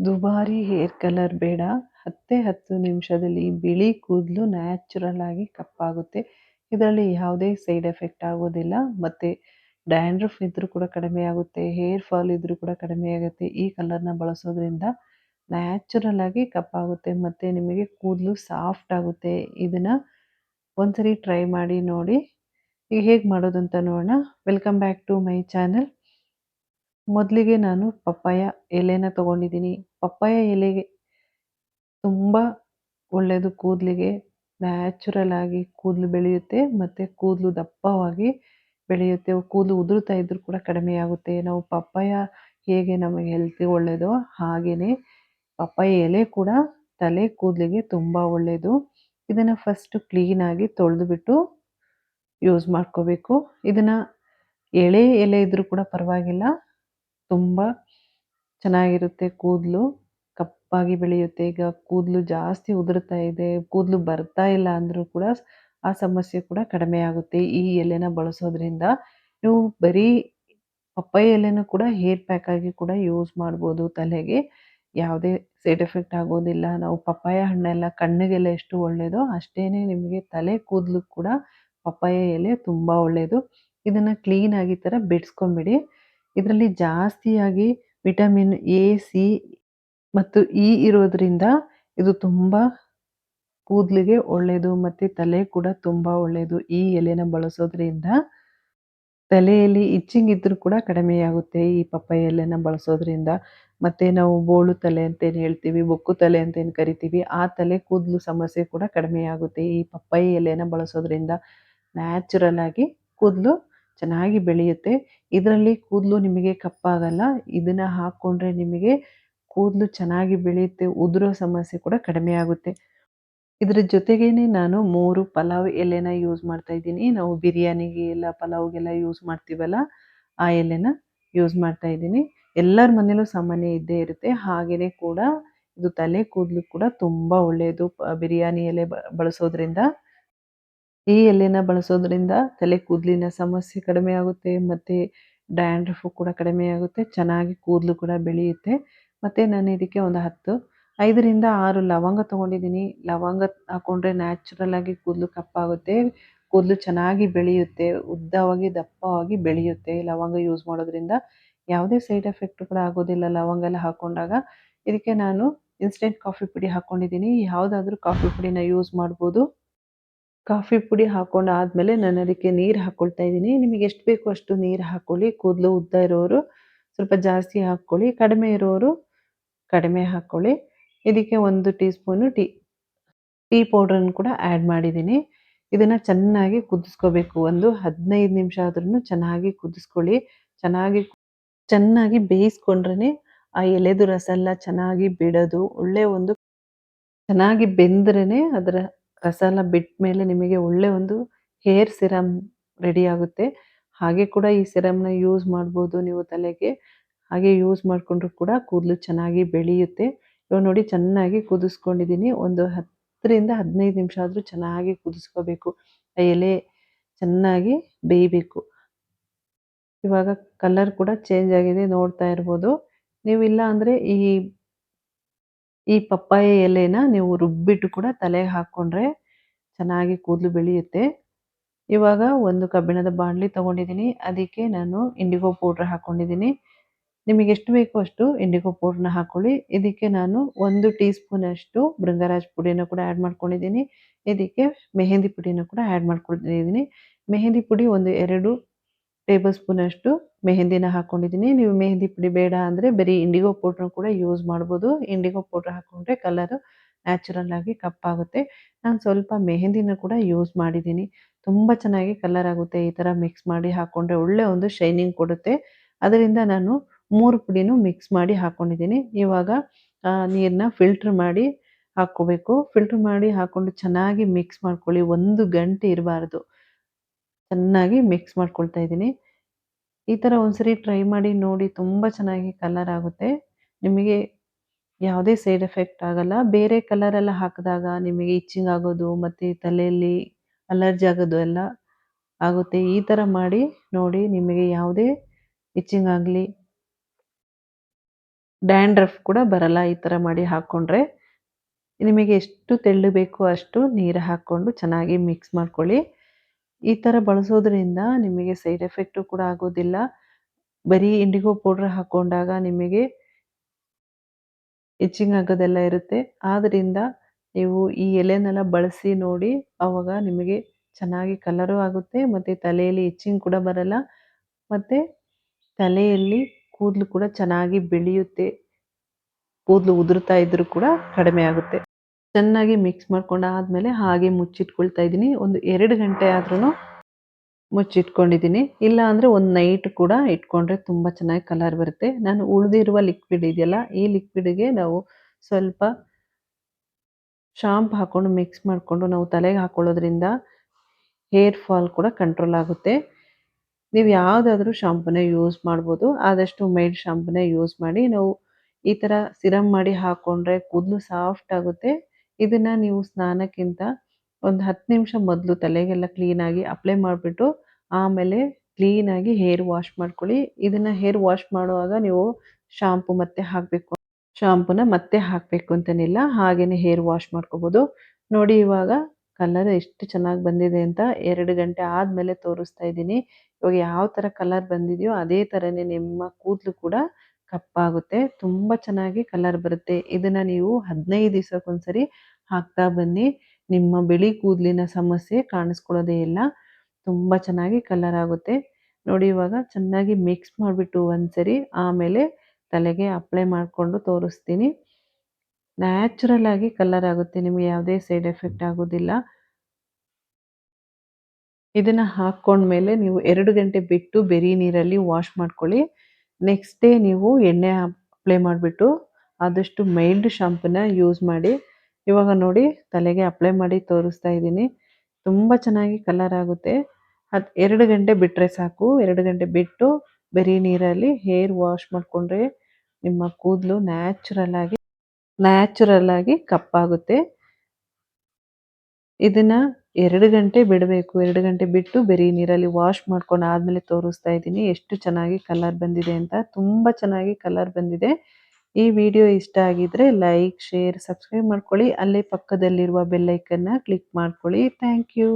ದುಬಾರಿ hair colour ಬೇಡ. ಹತ್ತೇ ಹತ್ತು ನಿಮಿಷದಲ್ಲಿ ಬಿಳಿ ಕೂದಲು ನ್ಯಾಚುರಲ್ ಆಗಿ ಕಪ್ಪಾಗುತ್ತೆ. ಇದರಲ್ಲಿ ಯಾವುದೇ ಸೈಡ್ ಎಫೆಕ್ಟ್ ಆಗೋದಿಲ್ಲ. ಮತ್ತು ಡ್ಯಾಂಡ್ರಫ್ ಇದ್ದರೂ ಕೂಡ ಕಡಿಮೆ ಆಗುತ್ತೆ. ಹೇರ್ ಫಾಲ್ ಇದ್ದರೂ ಕೂಡ ಕಡಿಮೆ ಆಗುತ್ತೆ. ಈ ಕಲರ್ನ ಬಳಸೋದ್ರಿಂದ ನ್ಯಾಚುರಲ್ ಆಗಿ ಕಪ್ಪಾಗುತ್ತೆ. ಮತ್ತು ನಿಮಗೆ ಕೂದಲು ಸಾಫ್ಟ್ ಆಗುತ್ತೆ. ಇದನ್ನು ಒಂದ್ಸರಿ ಟ್ರೈ ಮಾಡಿ ನೋಡಿ. ಈಗ ಹೇಗೆ ಮಾಡೋದಂತ ನೋಡೋಣ. Welcome back to my channel. ಮೊದಲಿಗೆ ನಾನು ಪಪ್ಪಾಯ ಎಲೆನ ತಗೊಂಡಿದ್ದೀನಿ. ಪಪ್ಪಾಯ ಎಲೆಗೆ ತುಂಬ ಒಳ್ಳೆಯದು ಕೂದಲಿಗೆ ನ್ಯಾಚುರಲ್ ಆಗಿ ಕೂದಲು ಬೆಳೆಯುತ್ತೆ ಮತ್ತು ಕೂದಲು ದಪ್ಪವಾಗಿ ಬೆಳೆಯುತ್ತೆ. ಕೂದಲು ಉದುರುತ್ತಾ ಇದ್ದರೂ ಕೂಡ ಕಡಿಮೆ ಆಗುತ್ತೆ. ನಾವು ಪಪ್ಪಾಯ ಹೇಗೆ ನಮಗೆ ಹೆಲ್ತಿಗೆ ಒಳ್ಳೆಯದೋ ಹಾಗೆಯೇ ಪಪ್ಪಾಯ ಎಲೆ ಕೂಡ ತಲೆ ಕೂದಲಿಗೆ ತುಂಬ ಒಳ್ಳೆಯದು ಇದನ್ನು ಫಸ್ಟು ಕ್ಲೀನಾಗಿ ತೊಳೆದುಬಿಟ್ಟು ಯೂಸ್ ಮಾಡ್ಕೋಬೇಕು. ಇದನ್ನು ಎಳೆ ಎಲೆ ಇದ್ದರೂ ಕೂಡ ಪರವಾಗಿಲ್ಲ. ತುಂಬ ಚೆನ್ನಾಗಿರುತ್ತೆ. ಕೂದಲು ಕಪ್ಪಾಗಿ ಬೆಳೆಯುತ್ತೆ. ಈಗ ಕೂದಲು ಜಾಸ್ತಿ ಉದುರ್ತಾ ಇದೆ. ಕೂದಲು ಬರ್ತಾ ಇಲ್ಲ ಅಂದರೂ ಕೂಡ ಆ ಸಮಸ್ಯೆ ಕೂಡ ಕಡಿಮೆ ಆಗುತ್ತೆ. ಈ ಎಲೆನ ಬಳಸೋದ್ರಿಂದ ನೀವು ಬರೀ ಪಪ್ಪಾಯ ಎಲೆನೂ ಕೂಡ ಹೇರ್ ಪ್ಯಾಕ್ ಆಗಿ ಕೂಡ ಯೂಸ್ ಮಾಡ್ಬೋದು. ತಲೆಗೆ ಯಾವುದೇ ಸೈಡ್ ಎಫೆಕ್ಟ್ ಆಗೋದಿಲ್ಲ. ನಾವು ಪಪ್ಪಾಯ ಹಣ್ಣೆಲ್ಲ ಕಣ್ಣಿಗೆಲ್ಲ ಎಷ್ಟು ಒಳ್ಳೆಯದೋ ಅಷ್ಟೇ ನಿಮಗೆ ತಲೆ ಕೂದಲು ಕೂಡ ಪಪ್ಪಾಯ ಎಲೆ ತುಂಬ ಒಳ್ಳೆಯದು ಇದನ್ನು ಕ್ಲೀನಾಗಿ ಥರ ಬಿಡಿಸ್ಕೊಂಬಿಡಿ. ಇದರಲ್ಲಿ ಜಾಸ್ತಿಯಾಗಿ ವಿಟಮಿನ್ ಎ, ಸಿ ಮತ್ತು ಇ ಇರೋದ್ರಿಂದ ಇದು ತುಂಬ ಕೂದಲಿಗೆ ಒಳ್ಳೆಯದು ಮತ್ತು ತಲೆ ಕೂಡ ತುಂಬ ಒಳ್ಳೆಯದು ಈ ಎಲೆನ ಬಳಸೋದ್ರಿಂದ ತಲೆಯಲ್ಲಿ ಇಚ್ಚಿಂಗ್ ಇದ್ದರೂ ಕೂಡ ಕಡಿಮೆಯಾಗುತ್ತೆ ಈ ಪಪ್ಪಾಯ ಎಲೆನ ಬಳಸೋದ್ರಿಂದ. ಮತ್ತು ನಾವು ಬೋಳು ತಲೆ ಅಂತೇನು ಹೇಳ್ತೀವಿ, ಬೊಕ್ಕು ತಲೆ ಅಂತೇನು ಕರಿತೀವಿ, ಆ ತಲೆ ಕೂದಲು ಸಮಸ್ಯೆ ಕೂಡ ಕಡಿಮೆಯಾಗುತ್ತೆ ಈ ಪಪ್ಪಾಯಿ ಎಲೆನ ಬಳಸೋದ್ರಿಂದ ನ್ಯಾಚುರಲ್ ಆಗಿ ಕೂದಲು ಚೆನ್ನಾಗಿ ಬೆಳೆಯುತ್ತೆ. ಇದರಲ್ಲಿ ಕೂದಲು ನಿಮಗೆ ಕಪ್ಪಾಗಲ್ಲ. ಇದನ್ನು ಹಾಕ್ಕೊಂಡ್ರೆ ನಿಮಗೆ ಕೂದಲು ಚೆನ್ನಾಗಿ ಬೆಳೆಯುತ್ತೆ. ಉದುರೋ ಸಮಸ್ಯೆ ಕೂಡ ಕಡಿಮೆ ಆಗುತ್ತೆ. ಇದರ ಜೊತೆಗೇನೆ ನಾನು ಮೂರು ಪಲಾವ್ ಎಲೆನ ಯೂಸ್ ಮಾಡ್ತಾ ಇದ್ದೀನಿ. ನಾವು ಬಿರಿಯಾನಿಗೆ ಎಲ್ಲ ಪಲಾವ್ಗೆಲ್ಲ ಯೂಸ್ ಮಾಡ್ತೀವಲ್ಲ, ಆ ಎಲೆನ ಯೂಸ್ ಮಾಡ್ತಾ ಇದ್ದೀನಿ. ಎಲ್ಲರ ಮನೇಲೂ ಸಾಮಾನ್ಯ ಇದ್ದೇ ಇರುತ್ತೆ. ಹಾಗೆಯೇ ಕೂಡ ಇದು ತಲೆ ಕೂದಲು ಕೂಡ ತುಂಬ ಒಳ್ಳೆಯದು ಬಿರಿಯಾನಿ ಎಲೆ ಬಳಸೋದ್ರಿಂದ ಈ ಎಲೆನ ಬಳಸೋದ್ರಿಂದ ತಲೆ ಕೂದಲಿನ ಸಮಸ್ಯೆ ಕಡಿಮೆ ಆಗುತ್ತೆ, ಮತ್ತು ಡ್ಯಾಂಡ್ರಫು ಕೂಡ ಕಡಿಮೆ ಆಗುತ್ತೆ, ಚೆನ್ನಾಗಿ ಕೂದಲು ಕೂಡ ಬೆಳೆಯುತ್ತೆ. ಮತ್ತು ನಾನು ಇದಕ್ಕೆ ಒಂದು ಹತ್ತು, ಐದರಿಂದ ಆರು ಲವಂಗ ತೊಗೊಂಡಿದ್ದೀನಿ. ಲವಂಗ ಹಾಕ್ಕೊಂಡ್ರೆ ನ್ಯಾಚುರಲ್ ಆಗಿ ಕೂದಲು ಕಪ್ಪಾಗುತ್ತೆ, ಕೂದಲು ಚೆನ್ನಾಗಿ ಬೆಳೆಯುತ್ತೆ, ಉದ್ದವಾಗಿ ದಪ್ಪವಾಗಿ ಬೆಳೆಯುತ್ತೆ. ಲವಂಗ ಯೂಸ್ ಮಾಡೋದ್ರಿಂದ ಯಾವುದೇ ಸೈಡ್ ಎಫೆಕ್ಟ್ ಕೂಡ ಆಗೋದಿಲ್ಲ ಲವಂಗ ಎಲ್ಲ ಹಾಕ್ಕೊಂಡಾಗ ಇದಕ್ಕೆ ನಾನು ಇನ್ಸ್ಟೆಂಟ್ ಕಾಫಿ ಪುಡಿ ಹಾಕ್ಕೊಂಡಿದ್ದೀನಿ ಯಾವುದಾದ್ರೂ ಕಾಫಿ ಪುಡಿನ ಯೂಸ್ ಮಾಡ್ಬೋದು. ಕಾಫಿ ಪುಡಿ ಹಾಕೊಂಡು ಆದಮೇಲೆ ನಾನು ಅದಕ್ಕೆ ನೀರು ಹಾಕ್ಕೊಳ್ತಾ ಇದ್ದೀನಿ. ನಿಮಗೆ ಎಷ್ಟು ಬೇಕು ಅಷ್ಟು ನೀರು ಹಾಕ್ಕೊಳ್ಳಿ ಕೂದಲು ಉದ್ದ ಇರೋರು ಸ್ವಲ್ಪ ಜಾಸ್ತಿ ಹಾಕ್ಕೊಳ್ಳಿ ಕಡಿಮೆ ಇರೋರು ಕಡಿಮೆ ಹಾಕ್ಕೊಳ್ಳಿ ಇದಕ್ಕೆ ಒಂದು ಟೀ ಸ್ಪೂನು ಟೀ ಟೀ ಪೌಡ್ರನ್ನು ಕೂಡ ಆ್ಯಡ್ ಮಾಡಿದ್ದೀನಿ. ಇದನ್ನು ಚೆನ್ನಾಗಿ ಕುದಿಸ್ಕೋಬೇಕು. ಒಂದು ಹದಿನೈದು ನಿಮಿಷ ಆದ್ರೂ ಚೆನ್ನಾಗಿ ಕುದಿಸ್ಕೊಳ್ಳಿ. ಚೆನ್ನಾಗಿ ಚೆನ್ನಾಗಿ ಬೇಯಿಸ್ಕೊಂಡ್ರೆ ಆ ಎಲೆದು ರಸ ಎಲ್ಲ ಚೆನ್ನಾಗಿ ಬಿಡೋದು. ಒಳ್ಳೆ ಒಂದು ಚೆನ್ನಾಗಿ ಬೆಂದ್ರೇ ಅದರ ರಸ ಎಲ್ಲ ಬಿಟ್ಟ ಮೇಲೆ ನಿಮಗೆ ಒಳ್ಳೆ ಒಂದು ಹೇರ್ ಸಿರಮ್ ರೆಡಿ ಆಗುತ್ತೆ. ಹಾಗೆ ಕೂಡ ಈ ಸಿರಮ್ನ ಯೂಸ್ ಮಾಡ್ಬೋದು ನೀವು ತಲೆಗೆ. ಹಾಗೆ ಯೂಸ್ ಮಾಡಿಕೊಂಡ್ರು ಕೂಡ ಕೂದಲು ಚೆನ್ನಾಗಿ ಬೆಳೆಯುತ್ತೆ. ಇವಾಗ ನೋಡಿ ಚೆನ್ನಾಗಿ ಕುದಿಸ್ಕೊಂಡಿದ್ದೀನಿ. ಒಂದು ಹತ್ತರಿಂದ ಹದಿನೈದು ನಿಮಿಷ ಆದರೂ ಚೆನ್ನಾಗಿ ಕುದಿಸ್ಕೋಬೇಕು. ಎಲೆ ಚೆನ್ನಾಗಿ ಬೇಯಬೇಕು. ಇವಾಗ ಕಲರ್ ಕೂಡ ಚೇಂಜ್ ಆಗಿದೆ ನೋಡ್ತಾ ಇರ್ಬೋದು. ನೀವು ಇಲ್ಲ ಅಂದರೆ ಈ ಈ ಪಪ್ಪಾಯ ಎಲೆನ ನೀವು ರುಬ್ಬಿಟ್ಟು ಕೂಡ ತಲೆಗೆ ಹಾಕ್ಕೊಂಡ್ರೆ ಚೆನ್ನಾಗಿ ಕೂದಲು ಬೆಳೆಯುತ್ತೆ. ಇವಾಗ ಒಂದು ಕಬ್ಬಿಣದ ಬಾಣಲಿ ತಗೊಂಡಿದ್ದೀನಿ. ಅದಕ್ಕೆ ನಾನು ಇಂಡಿಗೋ ಪೌಡ್ರ್ ಹಾಕ್ಕೊಂಡಿದ್ದೀನಿ ನಿಮಗೆ ಎಷ್ಟು ಬೇಕೋ ಅಷ್ಟು ಇಂಡಿಗೋ ಪೌಡ್ರನ್ನ ಹಾಕ್ಕೊಳ್ಳಿ ಇದಕ್ಕೆ ನಾನು ಒಂದು ಟೀ ಸ್ಪೂನಷ್ಟು ಭೃಂಗರಾಜ್ ಪುಡಿನ ಕೂಡ ಆ್ಯಡ್ ಮಾಡ್ಕೊಂಡಿದ್ದೀನಿ. ಇದಕ್ಕೆ ಮೆಹೆಂದಿ ಪುಡಿನ ಕೂಡ ಆ್ಯಡ್ ಮಾಡ್ಕೊಂಡಿದ್ದೀನಿ. ಮೆಹೆಂದಿ ಪುಡಿ ಒಂದು ಎರಡು ಟೇಬಲ್ ಸ್ಪೂನಷ್ಟು ಮೆಹಂದಿನ ಹಾಕ್ಕೊಂಡಿದ್ದೀನಿ ನೀವು ಮೆಹಂದಿ ಪುಡಿ ಬೇಡ ಅಂದರೆ ಬರೀ ಇಂಡಿಗೋ ಪೌಡ್ರ್ ಕೂಡ ಯೂಸ್ ಮಾಡ್ಬೋದು. ಇಂಡಿಗೋ ಪೌಡ್ರ್ ಹಾಕ್ಕೊಂಡ್ರೆ ಕಲರು ನ್ಯಾಚುರಲ್ ಆಗಿ ಕಪ್ಪಾಗುತ್ತೆ. ನಾನು ಸ್ವಲ್ಪ ಮೆಹಂದಿನ ಕೂಡ ಯೂಸ್ ಮಾಡಿದ್ದೀನಿ. ತುಂಬ ಚೆನ್ನಾಗಿ ಕಲರ್ ಆಗುತ್ತೆ. ಈ ಥರ ಮಿಕ್ಸ್ ಮಾಡಿ ಹಾಕ್ಕೊಂಡ್ರೆ ಒಳ್ಳೆ ಒಂದು ಶೈನಿಂಗ್ ಕೊಡುತ್ತೆ. ಅದರಿಂದ ನಾನು ಮೂರು ಪುಡಿನೂ ಮಿಕ್ಸ್ ಮಾಡಿ ಹಾಕ್ಕೊಂಡಿದ್ದೀನಿ ಇವಾಗ ನೀರನ್ನ ಫಿಲ್ಟ್ರ್ ಮಾಡಿ ಹಾಕ್ಕೋಬೇಕು. ಫಿಲ್ಟ್ರ್ ಮಾಡಿ ಹಾಕ್ಕೊಂಡು ಚೆನ್ನಾಗಿ ಮಿಕ್ಸ್ ಮಾಡ್ಕೊಳ್ಳಿ. ಒಂದು ಗಂಟೆ ಇರಬಾರ್ದು. ಚೆನ್ನಾಗಿ ಮಿಕ್ಸ್ ಮಾಡ್ಕೊಳ್ತಾ ಇದ್ದೀನಿ. ಈ ಥರ ಒಂದ್ಸರಿ ಟ್ರೈ ಮಾಡಿ ನೋಡಿ ತುಂಬ ಚೆನ್ನಾಗಿ ಕಲರ್ ಆಗುತ್ತೆ. ನಿಮಗೆ ಯಾವುದೇ ಸೈಡ್ ಎಫೆಕ್ಟ್ ಆಗಲ್ಲ. ಬೇರೆ ಕಲರೆಲ್ಲ ಹಾಕಿದಾಗ ನಿಮಗೆ ಇಚ್ಚಿಂಗ್ ಆಗೋದು, ಮತ್ತು ತಲೆಯಲ್ಲಿ ಅಲರ್ಜಿ ಆಗೋದು ಎಲ್ಲ ಆಗುತ್ತೆ. ಈ ಥರ ಮಾಡಿ ನೋಡಿ ನಿಮಗೆ ಯಾವುದೇ ಇಚ್ಚಿಂಗ್ ಆಗಲಿ ಡ್ಯಾಂಡ್ರಫ್ ಕೂಡ ಬರಲ್ಲ ಈ ಥರ ಮಾಡಿ ಹಾಕ್ಕೊಂಡ್ರೆ ನಿಮಗೆ ಎಷ್ಟು ತೆಳ್ಳು ಬೇಕೋ ಅಷ್ಟು ನೀರು ಹಾಕ್ಕೊಂಡು ಚೆನ್ನಾಗಿ ಮಿಕ್ಸ್ ಮಾಡ್ಕೊಳ್ಳಿ. ಈ ಥರ ಬಳಸೋದ್ರಿಂದ ನಿಮಗೆ ಸೈಡ್ ಎಫೆಕ್ಟು ಕೂಡ ಆಗೋದಿಲ್ಲ. ಬರೀ ಇಂಡಿಗೋ ಪೌಡ್ರ್ ಹಾಕ್ಕೊಂಡಾಗ ನಿಮಗೆ ಇಚ್ಚಿಂಗ್ ಆಗೋದೆಲ್ಲ ಇರುತ್ತೆ. ಆದ್ದರಿಂದ ನೀವು ಈ ಎಲೆನೆಲ್ಲ ಬಳಸಿ ನೋಡಿ ಆವಾಗ ನಿಮಗೆ ಚೆನ್ನಾಗಿ ಕಲರು ಆಗುತ್ತೆ ಮತ್ತು ತಲೆಯಲ್ಲಿ ಇಚ್ಚಿಂಗ್ ಕೂಡ ಬರಲ್ಲ ಮತ್ತು ತಲೆಯಲ್ಲಿ ಕೂದಲು ಕೂಡ ಚೆನ್ನಾಗಿ ಬೆಳೆಯುತ್ತೆ. ಕೂದಲು ಉದುರ್ತಾ ಇದ್ದರೂ ಕೂಡ ಕಡಿಮೆ ಆಗುತ್ತೆ. ಚೆನ್ನಾಗಿ ಮಿಕ್ಸ್ ಮಾಡ್ಕೊಂಡಾದ್ಮೇಲೆ ಹಾಗೆ ಮುಚ್ಚಿಟ್ಕೊಳ್ತಾ ಇದ್ದೀನಿ. ಒಂದು ಎರಡು ಗಂಟೆ ಆದ್ರೂ ಮುಚ್ಚಿಟ್ಕೊಂಡಿದ್ದೀನಿ. ಇಲ್ಲ ಅಂದರೆ ಒಂದು ನೈಟ್ ಕೂಡ ಇಟ್ಕೊಂಡ್ರೆ ತುಂಬ ಚೆನ್ನಾಗಿ ಕಲರ್ ಬರುತ್ತೆ. ನಾನು ಉಳಿದಿರುವ ಲಿಕ್ವಿಡ್ ಇದೆಯಲ್ಲ, ಈ ಲಿಕ್ವಿಡ್ಗೆ ನಾವು ಸ್ವಲ್ಪ ಶಾಂಪ್ ಹಾಕ್ಕೊಂಡು ಮಿಕ್ಸ್ ಮಾಡಿಕೊಂಡು ನಾವು ತಲೆಗೆ ಹಾಕ್ಕೊಳ್ಳೋದ್ರಿಂದ ಹೇರ್ ಫಾಲ್ ಕೂಡ ಕಂಟ್ರೋಲ್ ಆಗುತ್ತೆ. ನೀವು ಯಾವುದಾದ್ರೂ ಶಾಂಪೂನೇ ಯೂಸ್ ಮಾಡ್ಬೋದು. ಆದಷ್ಟು ಮೈಲ್ಡ್ ಶಾಂಪೂನೇ ಯೂಸ್ ಮಾಡಿ ನಾವು ಈ ಥರ ಸಿರಮ್ ಮಾಡಿ ಹಾಕ್ಕೊಂಡ್ರೆ ಕೂದಲು ಸಾಫ್ಟ್ ಆಗುತ್ತೆ. ಇದನ್ನು ನೀವು ಸ್ನಾನಕ್ಕಿಂತ ಒಂದು ಹತ್ತು ನಿಮಿಷ ಮೊದಲು ತಲೆಗೆಲ್ಲ ಕ್ಲೀನಾಗಿ ಅಪ್ಲೈ ಮಾಡಿಬಿಟ್ಟು ಆಮೇಲೆ ಕ್ಲೀನಾಗಿ ಹೇರ್ ವಾಶ್ ಮಾಡ್ಕೊಳ್ಳಿ. ಇದನ್ನು ಹೇರ್ ವಾಶ್ ಮಾಡುವಾಗ ನೀವು ಶಾಂಪು ಮತ್ತೆ ಹಾಕಬೇಕು. ಶಾಂಪುನ ಮತ್ತೆ ಹಾಕಬೇಕು ಅಂತೇನಿಲ್ಲ, ಹಾಗೇನೆ ಹೇರ್ ವಾಶ್ ಮಾಡ್ಕೋಬೋದು. ನೋಡಿ ಇವಾಗ ಕಲರ್ ಎಷ್ಟು ಚೆನ್ನಾಗಿ ಬಂದಿದೆ ಅಂತ ಎರಡು ಗಂಟೆ ಆದಮೇಲೆ ತೋರಿಸ್ತಾ ಇದ್ದೀನಿ. ಇವಾಗ ಯಾವ ಥರ ಕಲರ್ ಬಂದಿದೆಯೋ ಅದೇ ಥರನೇ ನಿಮ್ಮ ಕೂದಲು ಕೂಡ ಕಪ್ಪಾಗುತ್ತೆ. ತುಂಬ ಚೆನ್ನಾಗಿ ಕಲರ್ ಬರುತ್ತೆ. ಇದನ್ನು ನೀವು ಹದಿನೈದು ದಿವಸಕ್ಕೊಂದ್ಸರಿ ಹಾಕ್ತಾ ಬನ್ನಿ. ನಿಮ್ಮ ಬಿಳಿ ಕೂದಲಿನ ಸಮಸ್ಯೆ ಕಾಣಿಸ್ಕೊಳ್ಳೋದೇ ಇಲ್ಲ. ತುಂಬ ಚೆನ್ನಾಗಿ ಕಲರ್ ಆಗುತ್ತೆ. ನೋಡಿ ಇವಾಗ ಚೆನ್ನಾಗಿ ಮಿಕ್ಸ್ ಮಾಡಿಬಿಟ್ಟು ಒಂದ್ಸರಿ ಆಮೇಲೆ ತಲೆಗೆ ಅಪ್ಲೈ ಮಾಡಿಕೊಂಡು ತೋರಿಸ್ತೀನಿ. ನ್ಯಾಚುರಲ್ ಆಗಿ ಕಲರ್ ಆಗುತ್ತೆ. ನಿಮಗೆ ಯಾವುದೇ ಸೈಡ್ ಎಫೆಕ್ಟ್ ಆಗೋದಿಲ್ಲ. ಇದನ್ನು ಹಾಕ್ಕೊಂಡ್ಮೇಲೆ ನೀವು ಎರಡು ಗಂಟೆ ಬಿಟ್ಟು ಬೆರಿ ನೀರಲ್ಲಿ ವಾಶ್ ಮಾಡ್ಕೊಳ್ಳಿ. ನೆಕ್ಸ್ಟ್ ಡೇ ನೀವು ಎಣ್ಣೆ ಅಪ್ಲೈ ಮಾಡಿಬಿಟ್ಟು ಆದಷ್ಟು ಮೈಲ್ಡ್ ಶಾಂಪೂನ ಯೂಸ್ ಮಾಡಿ. ಇವಾಗ ನೋಡಿ ತಲೆಗೆ ಅಪ್ಲೈ ಮಾಡಿ ತೋರಿಸ್ತಾ ಇದ್ದೀನಿ. ತುಂಬ ಚೆನ್ನಾಗಿ ಕಲರ್ ಆಗುತ್ತೆ. ಅದು ಎರಡು ಗಂಟೆ ಬಿಟ್ಟರೆ ಸಾಕು. ಎರಡು ಗಂಟೆ ಬಿಟ್ಟು ಬರೀ ನೀರಲ್ಲಿ ಹೇರ್ ವಾಶ್ ಮಾಡಿಕೊಂಡ್ರೆ ನಿಮ್ಮ ಕೂದಲು ನ್ಯಾಚುರಲ್ ಆಗಿ ನ್ಯಾಚುರಲ್ ಆಗಿ ಕಪ್ಪಾಗುತ್ತೆ ಇದನ್ನ ಎರಡು ಗಂಟೆ ಬಿಡಬೇಕು. ಎರಡು ಗಂಟೆ ಬಿಟ್ಟು ಬರೀ ನೀರಲ್ಲಿ ವಾಶ್ ಮಾಡ್ಕೊಂಡು ಆದಮೇಲೆ ತೋರಿಸ್ತಾ ಇದ್ದೀನಿ. ಎಷ್ಟು ಚೆನ್ನಾಗಿ ಕಲರ್ ಬಂದಿದೆ ಅಂತ. ತುಂಬ ಚೆನ್ನಾಗಿ ಕಲರ್ ಬಂದಿದೆ. ಈ ವಿಡಿಯೋ ಇಷ್ಟ ಆಗಿದ್ರೆ ಲೈಕ್ ಶೇರ್ ಸಬ್ಸ್ಕ್ರೈಬ್ ಮಾಡ್ಕೊಳ್ಳಿ. ಅಲ್ಲೇ ಪಕ್ಕದಲ್ಲಿರುವ ಬೆಲ್ಲೈಕನ್ನ ಕ್ಲಿಕ್ ಮಾಡ್ಕೊಳ್ಳಿ. Thank you